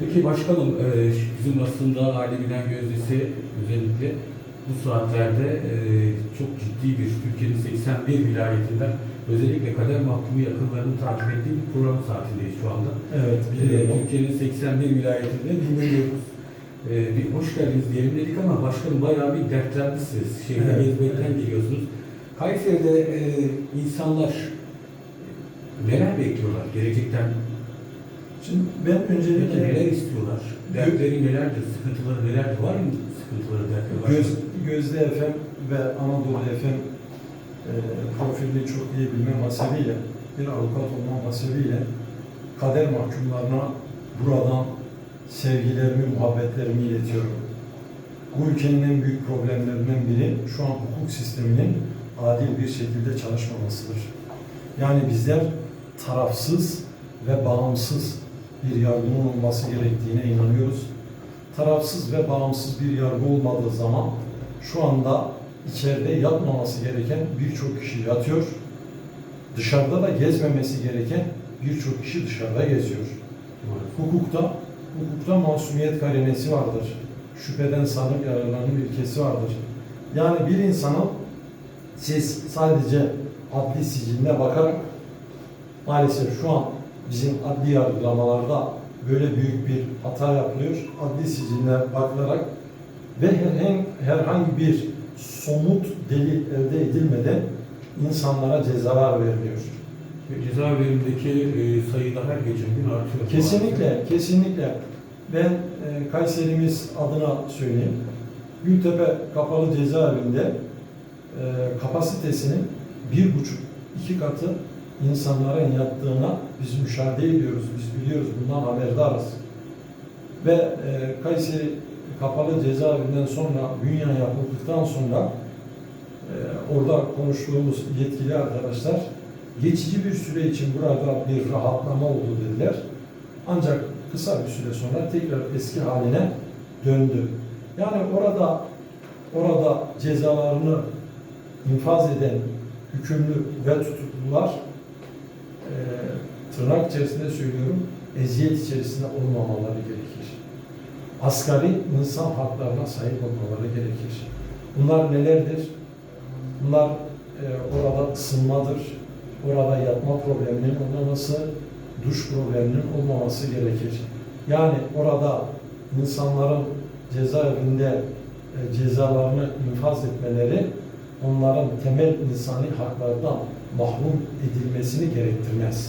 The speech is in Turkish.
Peki başkanım, e, bizim aslında aile bilen gözdesi özellikle bu saatlerde e, çok ciddi bir Türkiye'nin 81 vilayetinden özellikle kader mahkumu yakınlarını takip ettiği bir program saatindeyiz şu anda. Evet, E, Türkiye'nin 81 vilayetinde dinleniyoruz. E, bir hoş geldiniz diyelim dedik ama başkanım bayağı bir dertlendisiniz. Şehirde Evet. gezmekten geliyorsunuz. Kayseri'de insanlar neler bekliyorlar gelecekten Şimdi ben öncelikle neler istiyorlar? Dertleri nelerdir? Sıkıntıları nelerdir? Var mı sıkıntıları, dertleri? Göz, Gözde FM ve Anadolu FM e, profilini çok iyi bilmem hasebiyle, bir avukat olmam hasebiyle kader mahkumlarına buradan sevgilerimi, muhabbetlerimi iletiyorum. Bu ülkenin en büyük problemlerinden biri şu an hukuk sisteminin adil bir şekilde çalışmamasıdır. Yani bizler tarafsız ve bağımsız bir yargının olması gerektiğine inanıyoruz. Tarafsız ve bağımsız bir yargı olmadığı zaman şu anda içeride yatmaması gereken birçok kişi yatıyor. Dışarıda da gezmemesi gereken birçok kişi dışarıda geziyor. Hukukta, hukukta masumiyet karinesi vardır. Şüpheden sanık yararlanır ilkesi vardır. Yani bir insanın siz sadece adli siciline bakarak maalesef şu an bizim adli yargılamalarda böyle büyük bir hata yapılıyor. Adli siciline bakılarak ve herhangi, herhangi bir somut delil elde edilmeden insanlara cezalar veriliyor. Cezaevlerindeki e, sayı da her geçen gün artıyor. Kesinlikle, kesinlikle. Ben e, Kayserimiz adına söyleyeyim. Gültepe Kapalı Cezaevinde e, kapasitesinin bir buçuk, iki katı insanların yattığına biz müşahede ediyoruz, biz biliyoruz, bundan haberdarız. Ve e, Kayseri Kapalı Cezaevinden sonra, bünye yapıldıktan sonra e, orada konuştuğumuz yetkili arkadaşlar geçici bir süre için burada bir rahatlama oldu dediler. Ancak kısa bir süre sonra tekrar eski haline döndü. Yani orada orada cezalarını infaz eden hükümlü ve tutuklular e, tırnak içerisinde söylüyorum eziyet içerisinde olmamaları gerekir. Asgari insan haklarına sahip olmaları gerekir. Bunlar nelerdir? Bunlar e, orada ısınmadır, orada yatma probleminin olmaması, duş probleminin olmaması gerekir. Yani orada insanların cezaevinde e, cezalarını infaz etmeleri onların temel insani haklardan mahrum edilmesini gerektirmez.